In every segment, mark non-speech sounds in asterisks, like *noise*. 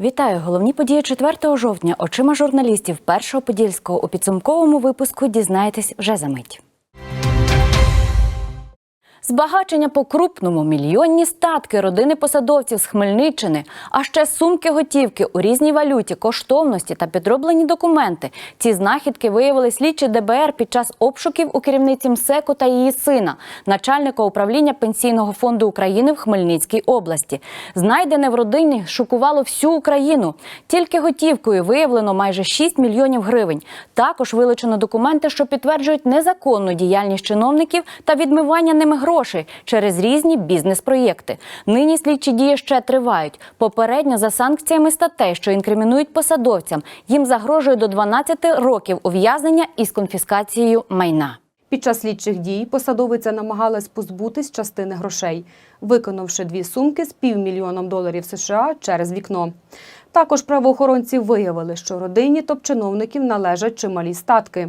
Вітаю! Головні події 4 жовтня. Очима журналістів першого подільського у підсумковому випуску дізнаєтесь вже за мить. Збагачення по крупному мільйонні статки родини посадовців з Хмельниччини, а ще сумки готівки у різній валюті, коштовності та підроблені документи. Ці знахідки виявили слідчі ДБР під час обшуків у керівниці МСЕКу та її сина, начальника управління Пенсійного фонду України в Хмельницькій області. Знайдене в родині шокувало всю Україну. Тільки готівкою виявлено майже 6 мільйонів гривень. Також вилучено документи, що підтверджують незаконну діяльність чиновників та відмивання ними грошей через різні бізнес-проєкти. Нині слідчі дії ще тривають. Попередньо за санкціями статей, що інкримінують посадовцям, їм загрожує до 12 років ув'язнення із конфіскацією майна. Під час слідчих дій посадовиця намагалась позбутись частини грошей, виконавши дві сумки з півмільйоном доларів США через вікно. Також правоохоронці виявили, що родині топ-чиновників належать чималі статки.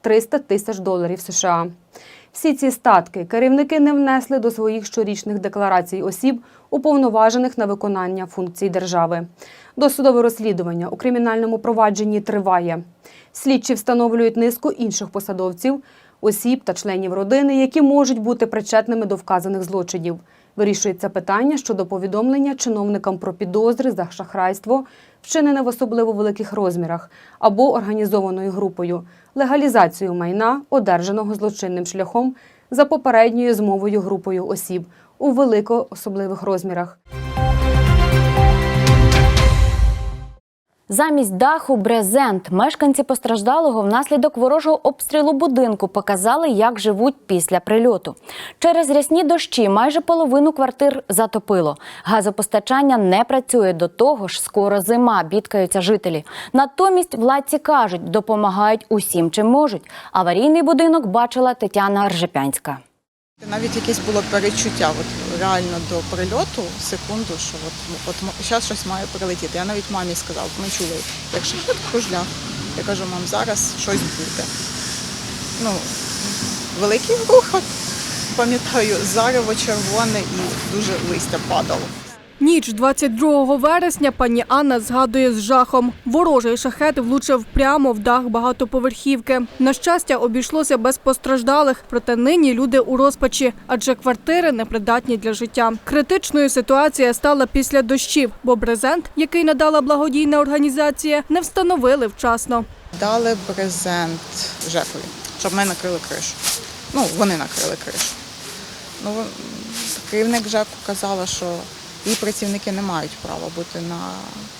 300 тисяч доларів США. Всі ці статки керівники не внесли до своїх щорічних декларацій осіб, уповноважених на виконання функцій держави. Досудове розслідування у кримінальному провадженні триває. Слідчі встановлюють низку інших посадовців, осіб та членів родини, які можуть бути причетними до вказаних злочинів. Вирішується питання щодо повідомлення чиновникам про підозри за шахрайство, вчинене в особливо великих розмірах, або організованою групою, легалізацію майна, одержаного злочинним шляхом за попередньою змовою групою осіб у великоособливих розмірах. Замість даху брезент мешканці постраждалого внаслідок ворожого обстрілу будинку показали, як живуть після прильоту. Через рясні дощі майже половину квартир затопило. Газопостачання не працює до того ж, скоро зима, бідкаються жителі. Натомість владці кажуть, допомагають усім, чим можуть. Аварійний будинок бачила Тетяна Ржепянська. Навіть якесь було перечуття, от реально до прильоту, секунду, що от, от зараз щось має прилетіти. Я навіть мамі сказав, ми чули, якщо тут кружлях, Я кажу, мам, зараз щось буде. Ну, великий рух, пам'ятаю, зарево червоне і дуже листя падало. Ніч 22 вересня пані Анна згадує з жахом. Ворожий шахет влучив прямо в дах багатоповерхівки. На щастя, обійшлося без постраждалих, проте нині люди у розпачі, адже квартири непридатні для життя. Критичною ситуація стала після дощів, бо брезент, який надала благодійна організація, не встановили вчасно. Дали брезент Жекові, щоб ми накрили кришу. Ну, вони накрили кришу. Ну, керівник ЖЕКу казала, що її працівники не мають права бути на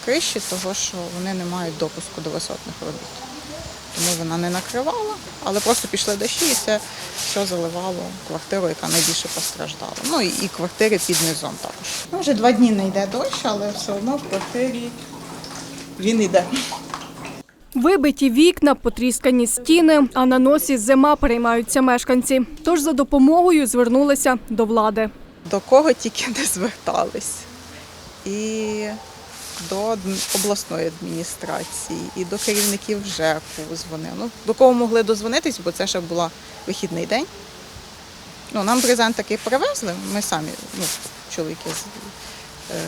криші, того що вони не мають допуску до висотних робіт. Тому вона не накривала, але просто пішли дощі і це все заливало квартиру, яка найбільше постраждала. Ну і, і квартири під низом також. Ну, вже два дні не йде дощ, але все одно в квартирі він йде. Вибиті вікна, потріскані стіни, а на носі зима переймаються мешканці. Тож за допомогою звернулися до влади. До кого тільки не звертались. І до обласної адміністрації, і до керівників ЖЕКу дзвонили. Ну, до кого могли дозвонитись, бо це ще була вихідний день. Ну, нам брезент такий привезли, ми самі, ну, чоловіки е,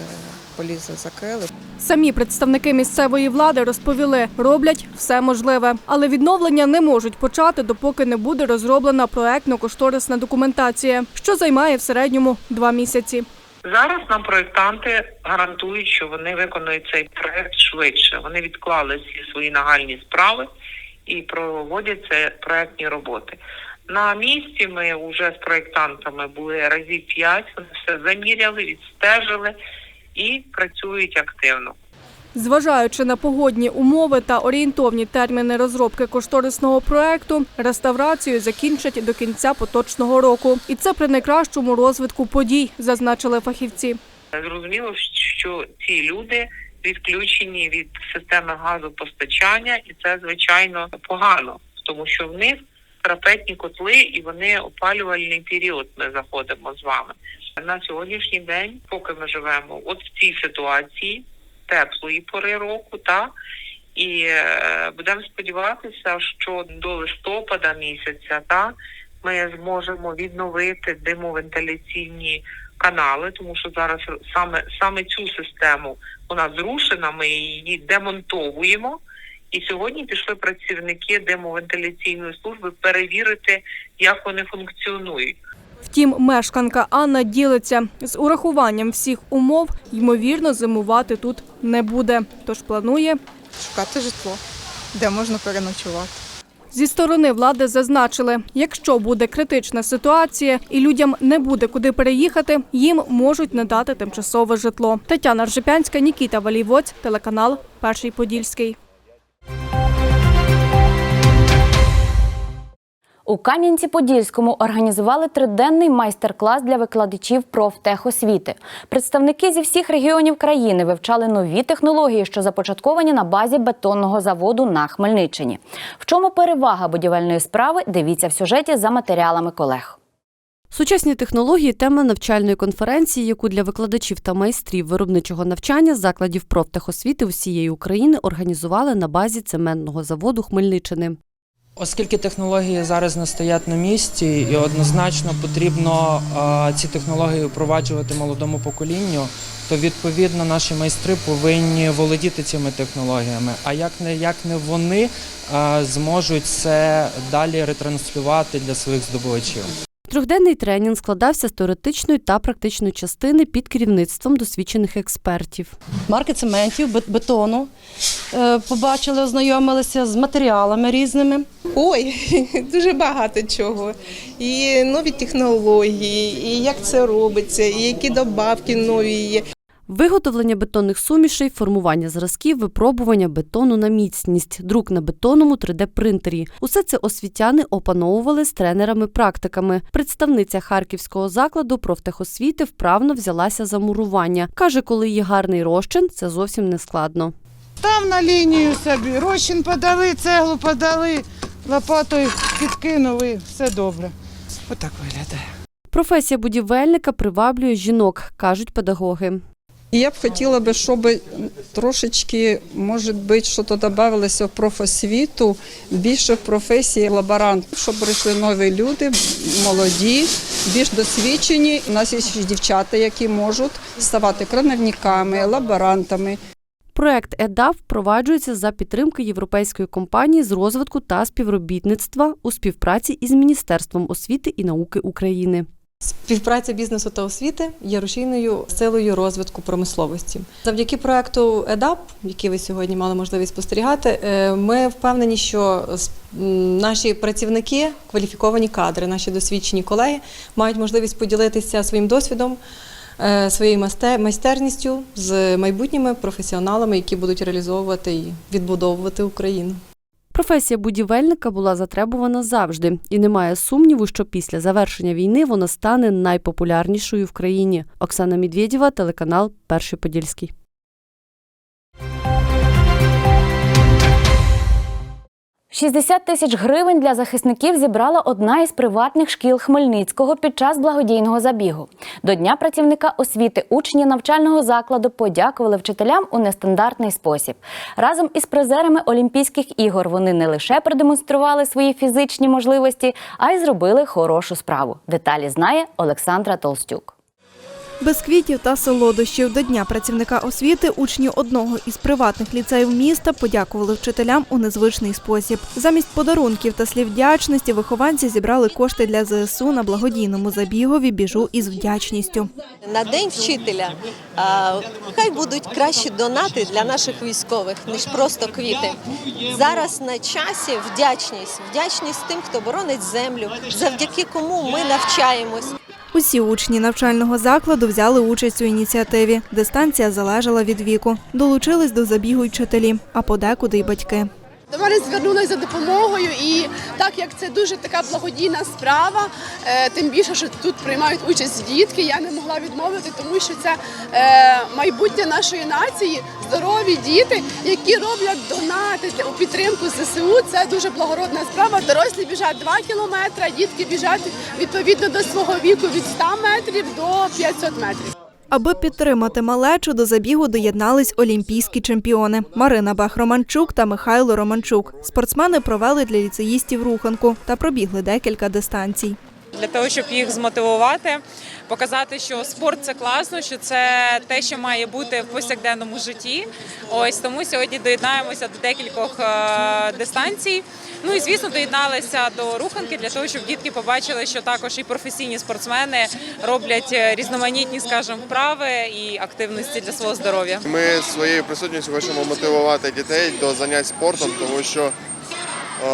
полізли, закрили. Самі представники місцевої влади розповіли, роблять все можливе, але відновлення не можуть почати, допоки не буде розроблена проектно-кошторисна документація, що займає в середньому два місяці. Зараз нам проєктанти гарантують, що вони виконують цей проект швидше. Вони відклали всі свої нагальні справи і проводять це проектні роботи. На місці ми вже з проєктантами були разів п'ять. Вони все заміряли, відстежили і працюють активно. Зважаючи на погодні умови та орієнтовні терміни розробки кошторисного проекту, реставрацію закінчать до кінця поточного року. І це при найкращому розвитку подій, зазначили фахівці. Зрозуміло, що ці люди відключені від системи газопостачання, і це звичайно погано, тому що в них трапетні котли і вони опалювальний період. Ми заходимо з вами на сьогоднішній день, поки ми живемо от в цій ситуації теплої пори року, та і е, будемо сподіватися, що до листопада місяця та ми зможемо відновити димовентиляційні канали, тому що зараз саме саме цю систему вона зрушена. Ми її демонтовуємо. І сьогодні пішли працівники димовентиляційної служби перевірити, як вони функціонують. Втім, мешканка Анна ділиться з урахуванням всіх умов, ймовірно, зимувати тут не буде. Тож планує Шукати житло, де можна переночувати. Зі сторони влади зазначили, якщо буде критична ситуація і людям не буде куди переїхати, їм можуть надати тимчасове житло. Тетяна Ржепянська, Нікіта Валійвоць, телеканал Перший Подільський. У Кам'янці-Подільському організували триденний майстер-клас для викладачів профтехосвіти. Представники зі всіх регіонів країни вивчали нові технології, що започатковані на базі бетонного заводу на Хмельниччині. В чому перевага будівельної справи? Дивіться в сюжеті за матеріалами колег. Сучасні технології тема навчальної конференції, яку для викладачів та майстрів виробничого навчання закладів профтехосвіти усієї України організували на базі цементного заводу Хмельниччини. Оскільки технології зараз не стоять на місці, і однозначно потрібно ці технології впроваджувати молодому поколінню, то відповідно наші майстри повинні володіти цими технологіями. А як не як не вони зможуть це далі ретранслювати для своїх здобувачів. Трьохденний тренінг складався з теоретичної та практичної частини під керівництвом досвідчених експертів. марки цементів, бет- бетону. Е, Побачили, ознайомилися з матеріалами різними. Ой, *laughs* дуже багато чого. І нові технології, і як це робиться, і які добавки нові є. Виготовлення бетонних сумішей, формування зразків, випробування бетону на міцність, друк на бетонному 3D-принтері. Усе це освітяни опановували з тренерами-практиками. Представниця харківського закладу профтехосвіти вправно взялася за мурування. Каже, коли є гарний розчин, це зовсім не складно. Став на лінію собі, розчин подали, цеглу подали, лопатою підкинув і все добре. Отак виглядає. Професія будівельника приваблює жінок, кажуть педагоги. І я б хотіла би, щоб трошечки, може бути, що то додавалося в профосвіту, більше в професії лаборант, щоб прийшли нові люди, молоді, більш досвідчені. У нас є ще дівчата, які можуть ставати крановниками, лаборантами. Проект ЕДАВ впроваджується за підтримки європейської компанії з розвитку та співробітництва у співпраці із Міністерством освіти і науки України. Співпраця бізнесу та освіти є рушійною силою розвитку промисловості. Завдяки проекту ЕДАП, який ви сьогодні мали можливість спостерігати, е, ми впевнені, що наші працівники, кваліфіковані кадри, наші досвідчені колеги мають можливість поділитися своїм досвідом, е, своєю майстерністю з майбутніми професіоналами, які будуть реалізовувати і відбудовувати Україну. Професія будівельника була затребувана завжди, і немає сумніву, що після завершення війни вона стане найпопулярнішою в країні. Оксана Медведєва, телеканал Перший Подільський. – 60 тисяч гривень для захисників зібрала одна із приватних шкіл Хмельницького під час благодійного забігу. До Дня працівника освіти учні навчального закладу подякували вчителям у нестандартний спосіб. Разом із призерами Олімпійських ігор вони не лише продемонстрували свої фізичні можливості, а й зробили хорошу справу. Деталі знає Олександра Толстюк. Без квітів та солодощів до Дня працівника освіти учні одного із приватних ліцеїв міста подякували вчителям у незвичний спосіб. Замість подарунків та слів вдячності вихованці зібрали кошти для ЗСУ на благодійному забігові біжу із вдячністю. На день вчителя хай будуть кращі донати для наших військових ніж просто квіти. Зараз на часі вдячність, вдячність тим, хто боронить землю, завдяки кому ми навчаємось. Усі учні навчального закладу взяли участь у ініціативі. Дистанція залежала від віку. Долучились до забігу й вчителі, а подекуди й батьки. До мене звернулися за допомогою, і так як це дуже така благодійна справа, е, тим більше, що тут приймають участь дітки, я не могла відмовити, тому що це е, майбутнє нашої нації, здорові діти, які роблять донати у підтримку ЗСУ. Це дуже благородна справа. Дорослі біжать 2 кілометри, дітки біжать відповідно до свого віку від 100 метрів до 500 метрів. Аби підтримати малечу, до забігу доєднались олімпійські чемпіони Марина Бах-Романчук та Михайло Романчук. Спортсмени провели для ліцеїстів руханку та пробігли декілька дистанцій. Для того, щоб їх змотивувати, показати, що спорт це класно, що це те, що має бути в повсякденному житті. Ось тому сьогодні доєднаємося до декількох е, дистанцій. Ну і звісно, доєдналися до руханки для того, щоб дітки побачили, що також і професійні спортсмени роблять е, різноманітні, скажімо, вправи і активності для свого здоров'я. Ми своєю присутністю хочемо мотивувати дітей до занять спортом, тому що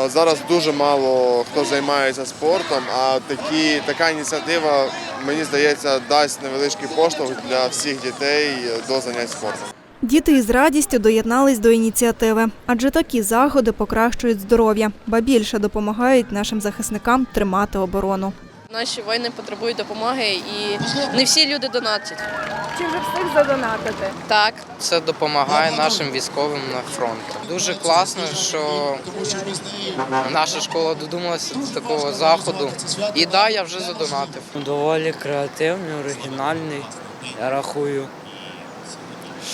зараз дуже мало хто займається спортом, а такі, така ініціатива, мені здається, дасть невеличкий поштовх для всіх дітей до занять спортом. Діти із радістю доєднались до ініціативи, адже такі заходи покращують здоров'я, ба більше допомагають нашим захисникам тримати оборону. Наші воїни потребують допомоги і не всі люди донатять. Чи вже встиг задонатити? Так. Це допомагає нашим військовим на фронті. Дуже класно, що наша школа додумалася до такого заходу. І да, я вже задонатив. Доволі креативний, оригінальний. Я рахую,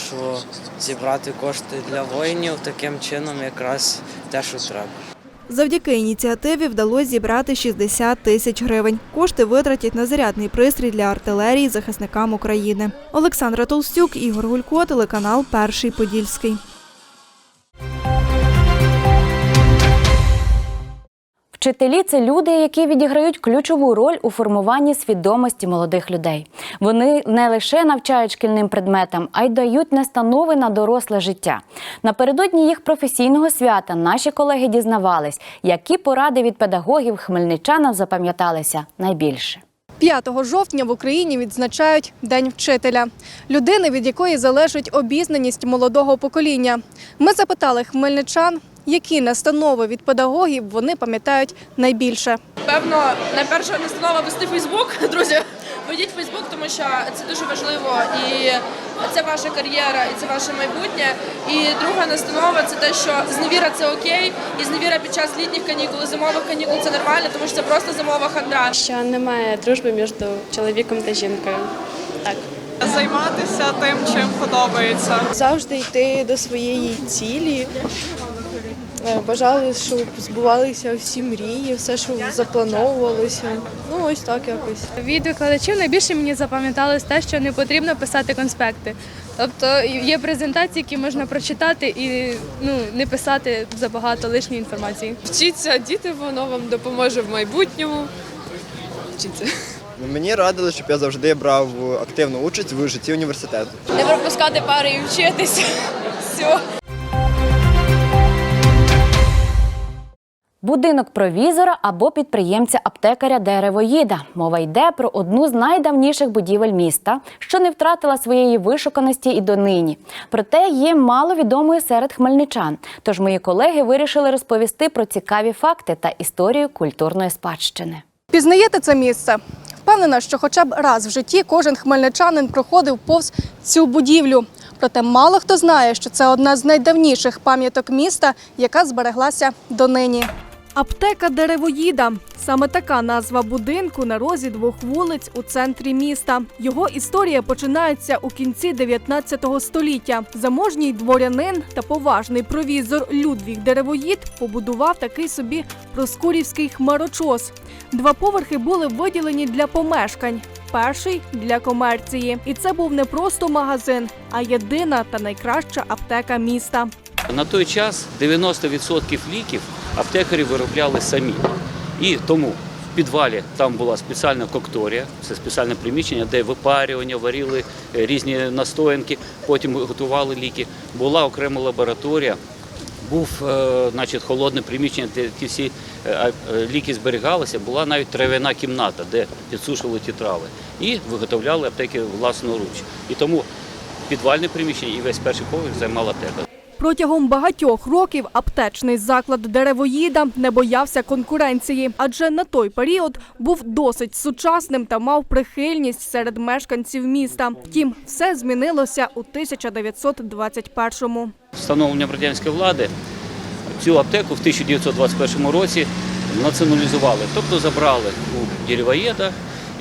що зібрати кошти для воїнів таким чином якраз те, що треба. Завдяки ініціативі вдалося зібрати 60 тисяч гривень. Кошти витратять на зарядний пристрій для артилерії захисникам України. Олександра Толстюк, Ігор Гулько, телеканал Перший Подільський. Вчителі це люди, які відіграють ключову роль у формуванні свідомості молодих людей. Вони не лише навчають шкільним предметам, а й дають настанови на доросле життя. Напередодні їх професійного свята наші колеги дізнавались, які поради від педагогів хмельничанам запам'яталися найбільше. 5 жовтня в Україні відзначають День вчителя людини, від якої залежить обізнаність молодого покоління. Ми запитали хмельничан, які настанови від педагогів вони пам'ятають найбільше. Певно, найперша настанова вести Фейсбук. *laughs* Друзі, ведіть Фейсбук, тому що це дуже важливо і це ваша кар'єра, і це ваше майбутнє. І друга настанова це те, що зневіра це окей, і зневіра під час літніх канікул, і зимових канікул це нормально, тому що це просто зимова хандра. Що немає дружби між чоловіком та жінкою. Так. Займатися тим, чим подобається. Завжди йти до своєї цілі. Е, Бажали, щоб збувалися всі мрії, все, що заплановувалося. Ну, ось так якось. Від викладачів найбільше мені запам'яталось те, що не потрібно писати конспекти. Тобто є презентації, які можна прочитати і ну, не писати забагато лишньої інформації. Вчіться, діти, воно вам допоможе в майбутньому. Вчіться. Мені радили, щоб я завжди брав активну участь в житті університету. Не пропускати пари і вчитися. Все. Будинок провізора або підприємця аптекаря деревоїда. Мова йде про одну з найдавніших будівель міста, що не втратила своєї вишуканості і донині. Проте є мало відомою серед хмельничан. Тож мої колеги вирішили розповісти про цікаві факти та історію культурної спадщини. Пізнаєте це місце? Впевнена, що хоча б раз в житті кожен хмельничанин проходив повз цю будівлю. Проте мало хто знає, що це одна з найдавніших пам'яток міста, яка збереглася донині. Аптека деревоїда саме така назва будинку на розі двох вулиць у центрі міста. Його історія починається у кінці 19 століття. Заможній дворянин та поважний провізор Людвіг Деревоїд побудував такий собі проскурівський хмарочос. Два поверхи були виділені для помешкань. Перший для комерції, і це був не просто магазин, а єдина та найкраща аптека міста. На той час 90% ліків аптекарі виробляли самі. І тому в підвалі там була спеціальна кокторія, це спеціальне приміщення, де випарювання, варили е, різні настоянки, потім готували ліки. Була окрема лабораторія. Був е, значить, холодне приміщення, де ті всі е, ліки зберігалися, була навіть трав'яна кімната, де підсушували ті трави. І виготовляли аптеки власноруч. І тому підвальне приміщення і весь перший поверх займала аптека. Протягом багатьох років аптечний заклад деревоїда не боявся конкуренції, адже на той період був досить сучасним та мав прихильність серед мешканців міста. Втім, все змінилося у 1921-му. Встановленням радянської влади цю аптеку в 1921 році націоналізували, тобто забрали у деревоєда,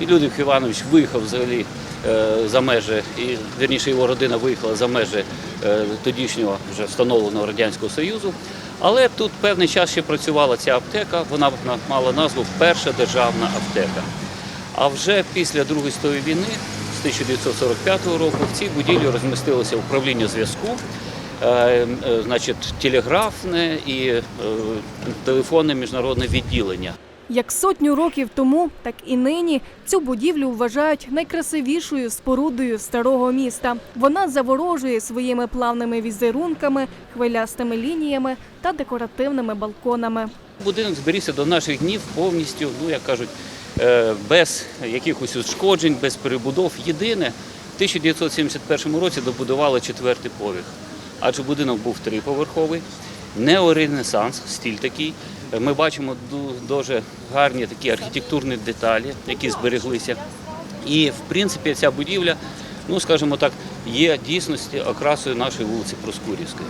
і Людвиг Іванович виїхав взагалі е, за межі, і вірніше його родина виїхала за межі е, тодішнього вже встановленого Радянського Союзу. Але тут певний час ще працювала ця аптека, вона мала назву Перша державна аптека. А вже після Другої світової війни, з 1945 року, в цій будівлі розмістилося управління зв'язку, е, значить, телеграфне і телефонне міжнародне відділення. Як сотню років тому, так і нині цю будівлю вважають найкрасивішою спорудою старого міста. Вона заворожує своїми плавними візерунками, хвилястими лініями та декоративними балконами. Будинок зберігся до наших днів повністю, ну як кажуть, е, без якихось ушкоджень, без перебудов. Єдине, в 1971 році добудували четвертий поверх, адже будинок був триповерховий, неоренесанс, стиль такий. Е, Ми бачимо дуже гарні такі архітектурні деталі, які збереглися. І в принципі ця будівля, ну скажімо так, є дійсності окрасою нашої вулиці Проскурівської.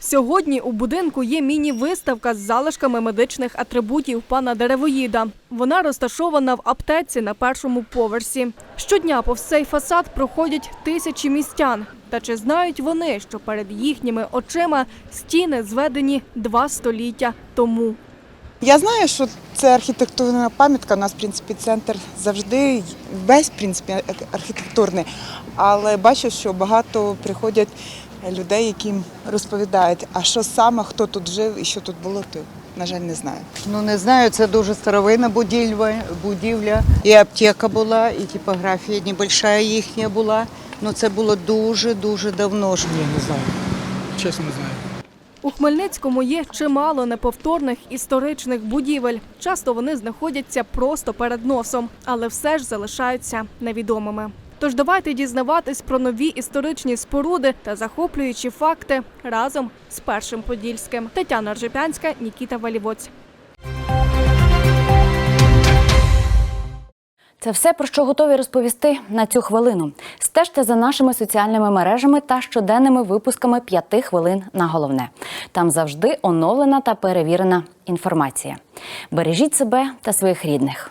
Сьогодні у будинку є міні-виставка з залишками медичних атрибутів пана Деревоїда. Вона розташована в аптеці на першому поверсі. Щодня повз цей фасад проходять тисячі містян. Та чи знають вони, що перед їхніми очима стіни зведені два століття тому? Я знаю, що це архітектурна пам'ятка. У нас, в принципі, центр завжди весь в принципі архітектурний. Але бачу, що багато приходять людей, які розповідають, а що саме, хто тут жив і що тут було, то на жаль, не знаю. Ну не знаю, це дуже старовинна будівля, будівля. І аптека була, і типографія небольша їхня була. Ну це було дуже дуже давно. ж. Ні, не знаю. Чесно, не знаю. У Хмельницькому є чимало неповторних історичних будівель. Часто вони знаходяться просто перед носом, але все ж залишаються невідомими. Тож давайте дізнаватись про нові історичні споруди та захоплюючі факти разом з першим подільським. Тетяна Ржепянська, Нікіта Валівоць. Це все, про що готові розповісти на цю хвилину. Стежте за нашими соціальними мережами та щоденними випусками п'яти хвилин на головне. Там завжди оновлена та перевірена інформація. Бережіть себе та своїх рідних.